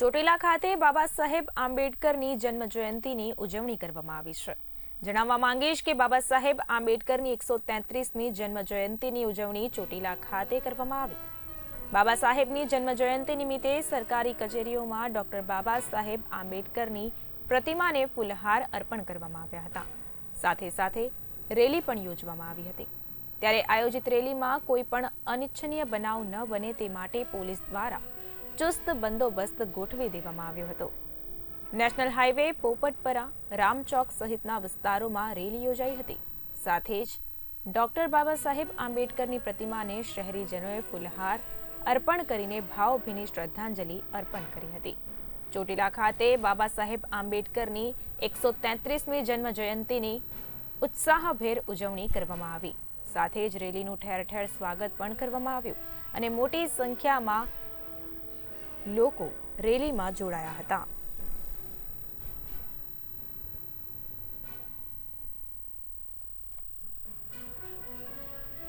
ચોટીલા ખાતે બાબા સાહેબ આંબેડકરની જન્મ જયંતિની ઉજવણી કરવામાં આવી છે. જણાવવા માંગીશ કે બાબા સાહેબ આંબેડકરની એકસો તેત્રીસમી જન્મ જયંતિની ઉજવણી ચોટીલા ખાતે કરવામાં આવી. બાબા સાહેબની જન્મ જયંતિ નિમિત્તે સરકારી કચેરીઓમાં ડોક્ટર બાબા સાહેબ આંબેડકરની પ્રતિમાને ફૂલહાર અર્પણ કરવામાં આવ્યા હતા. સાથે સાથે રેલી પણ યોજવામાં આવી હતી. ત્યારે આયોજિત રેલીમાં કોઈ પણ અનિચ્છનીય બનાવ ન બને તે માટે પોલીસ દ્વારા ચુસ્ત બંદોબસ્ત ગોઠવી દેવામાં આવ્યો હતો. નેશનલ હાઈવે પોપટપરા રામચોક સહિતના વિસ્તારોમાં રેલી યોજાઈ હતી. સાથે જ ડોક્ટર બાબા સાહેબ આંબેડકરની પ્રતિમાને શહેરીજનોએ ફૂલહાર અર્પણ કરીને ભાવભીની શ્રદ્ધાંજલિ અર્પણ કરી હતી. ચોટીલા ખાતે બાબા સાહેબ આંબેડકરની એકસો તેત્રીસમી જન્મ જયંતિની ઉત્સાહભેર ઉજવણી કરવામાં આવી. સાથે જ રેલીનું ઠેર ઠેર સ્વાગત પણ કરવામાં આવ્યું અને મોટી સંખ્યામાં લોકો રેલીમાં જોડાયા હતા.